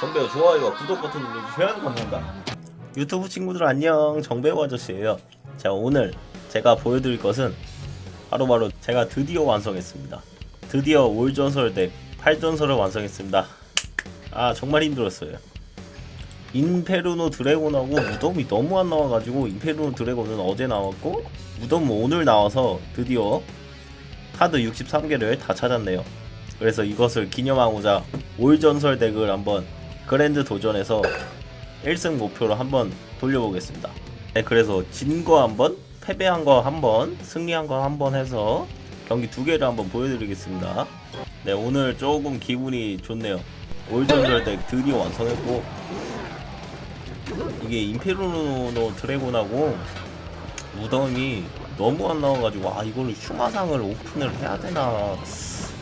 정배우 좋아요와 구독 버튼 눌러주시면 감사합니다. 유튜브 친구들 안녕 정배우 아저씨예요. 자 오늘 제가 보여드릴 것은 바로 바로 제가 드디어 완성했습니다. 드디어 올전설 덱 8전설을 완성했습니다. 아 정말 힘들었어요. 인페르노 드래곤하고 무덤이 너무 안 나와가지고 인페르노 드래곤은 어제 나왔고 무덤은 오늘 나와서 드디어 카드 63개를 다 찾았네요. 그래서 이것을 기념하고자 올전설 덱을 한번 그랜드 도전에서 1승 목표로 한번 돌려보겠습니다. 네, 그래서 진 거 한번, 패배한 거 한번, 승리한 거 한번 해서 경기 두 개를 한번 보여드리겠습니다. 네, 오늘 조금 기분이 좋네요. 올전설 덱 드디어 완성했고 이게 임페르노 드래곤하고 무덤이 너무 안 나와가지고 아 이걸로 슈마상을 오픈을 해야 되나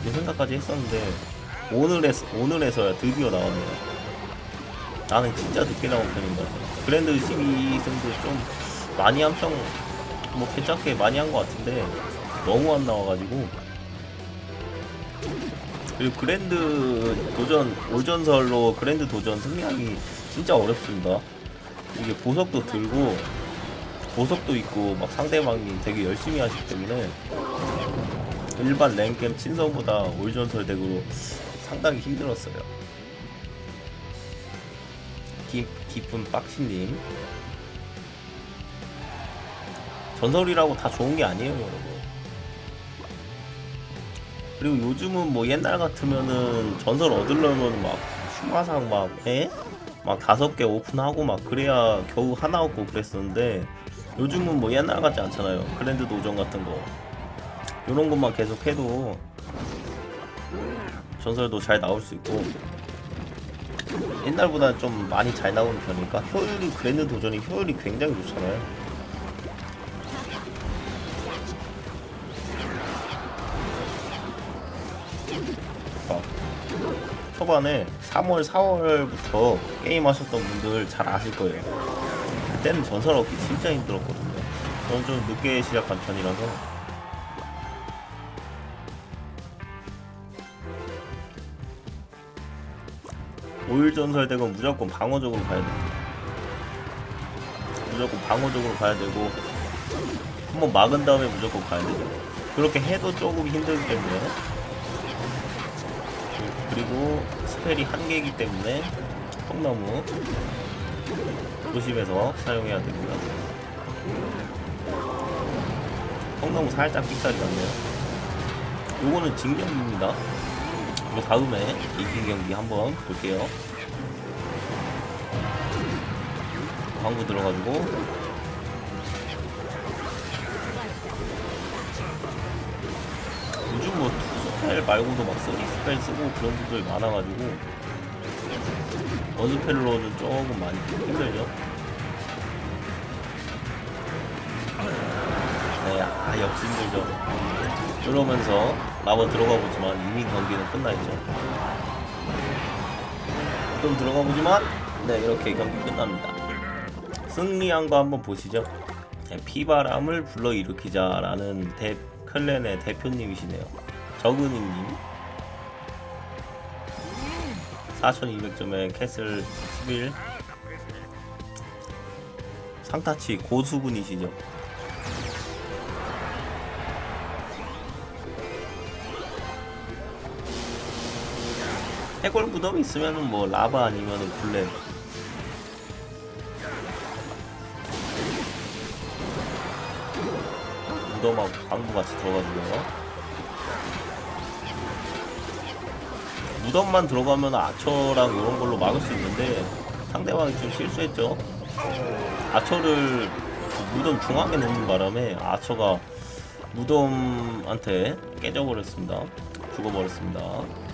이 생각까지 했었는데 오늘에 오늘에서야 드디어 나왔네요. 나는 진짜 늦게 나온 편인 것 같아. 그랜드 12승도 좀 많이 엄청 뭐 괜찮게 많이 한 것 같은데 너무 안 나와가지고 그리고 그랜드 도전 올전설로 그랜드 도전 승리하기 진짜 어렵습니다. 이게 보석도 들고 보석도 있고 막 상대방이 되게 열심히 하시기 때문에 일반 랭겜 친선보다 올전설 덱으로 상당히 힘들었어요. 깊, 깊은 빡신님. 전설이라고 다 좋은 게 아니에요 여러분. 그리고 요즘은 뭐 옛날 같으면은 전설 얻으려면 막 슈마상 막 에? 막 다섯 개 오픈하고 막 그래야 겨우 하나 얻고 그랬었는데 요즘은 뭐 옛날 같지 않잖아요. 그랜드 도전 같은 거. 이런 것만 계속 해도 전설도 잘 나올 수 있고 옛날보다 좀 많이 잘 나오는 편이니까 효율이 그랜드 도전이 효율이 굉장히 좋잖아요. 자, 초반에 3월, 4월부터 게임 하셨던 분들 잘 아실 거예요. 그때는 전설 얻기 진짜 힘들었거든요. 저는 좀 늦게 시작한 편이라서 오일 전설 덱은 무조건 방어적으로 가야 됩니다. 무조건 방어적으로 가야 되고 한번 막은 다음에 무조건 가야 되죠. 그렇게 해도 조금 힘들기 때문에 그리고 스펠이 한 개이기 때문에 통나무 조심해서 사용해야 되고요. 통나무 살짝 삑사리 났네요. 요거는 진경입니다. 그 다음에 이긴 경기 한번 볼게요. 광고 들어가지고 요즘 뭐 투스펠 말고도 막 쓰리스펠 쓰고 그런 분들 많아가지고 원스펠로는 조금 많이 힘들죠. 네, 아 역시 힘들죠. 그러면서 라버 들어가 보지만 이미 경기는 끝나 있죠. 좀 들어가 보지만 네 이렇게 경기 끝납니다. 승리한 거 한번 보시죠. 네, 피바람을 불러일으키자라는 대, 클랜의 대표님이시네요. 저근이님 4200점의 캐슬 11 상타치 고수군이시죠. 해골 무덤이 있으면은 뭐 라바 아니면은 블랙 무덤하고 방구 같이 들어가지고요. 무덤만 들어가면 아처랑 이런 걸로 막을 수 있는데 상대방이 좀 실수했죠. 아처를 무덤 중앙에 놓는 바람에 아처가 무덤한테 깨져버렸습니다. 죽어버렸습니다.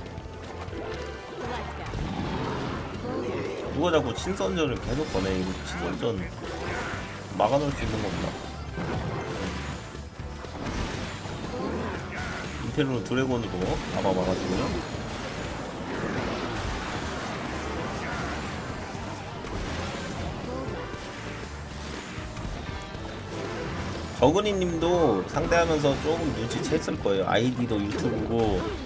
누가 자꾸 친선전을 계속 거네 이거 친선전 막아놓을 수 있는 겁니다. 인텔로 드래곤으로 아마 막아주고요. 저근이 님도 상대하면서 조금 눈치챘을 거예요. 아이디도 유튜브고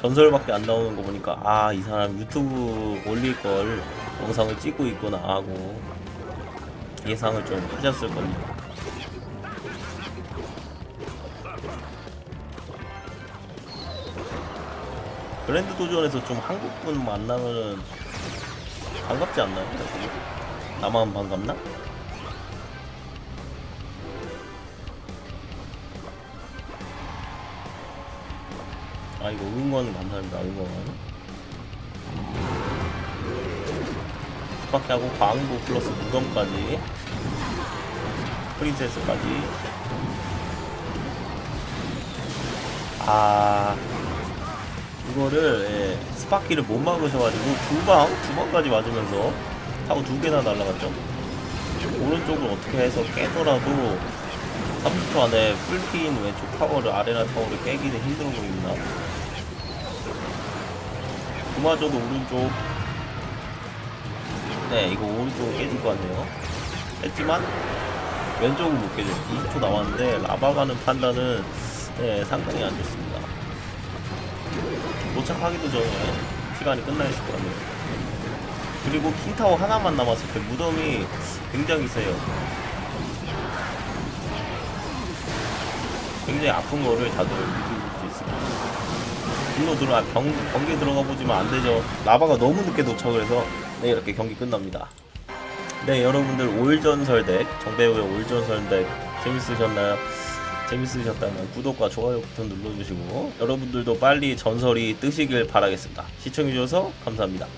전설밖에 안 나오는 거 보니까 아 이 사람 유튜브 올릴 걸 영상을 찍고 있구나 하고 예상을 좀 하셨을 겁니다. 브랜드 도전에서 좀 한국분 만나면은 반갑지 않나요? 나만 반갑나? 아 이거 응원 감사합니다 응원. 스파키 하고 광고 플러스 무덤까지. 프린세스까지. 아 이거를 예, 스파키를 못 막으셔가지고 두방 두 방까지 맞으면서 타고 두 개나 날라갔죠. 오른쪽을 어떻게 해서 깨더라도 30초 안에 풀핀 왼쪽 타워를 아레나 타워를 깨기는 힘들어 보입니다 그마저도 오른쪽. 네 이거 오른쪽 깨질 것 같네요. 했지만 왼쪽은 못 깨죠 20초 남았는데 라바 가는 판단은 네, 상당히 안 좋습니다. 도착하기도 전에 시간이 끝나 있을 거라네요. 그리고 킹타워 하나만 남았을 때 무덤이 굉장히 세요. 굉장히 아픈 거를 다들 느낄 수 있습니다 분노 들어가 경, 경기 들어가 보지만 안 되죠. 라바가 너무 늦게 도착을 해서 네 이렇게 경기 끝납니다. 네 여러분들 올전설 덱 정배우의 올전설 덱 재밌으셨나요? 재밌으셨다면 구독과 좋아요 버튼 눌러주시고 여러분들도 빨리 전설이 뜨시길 바라겠습니다. 시청해주셔서 감사합니다.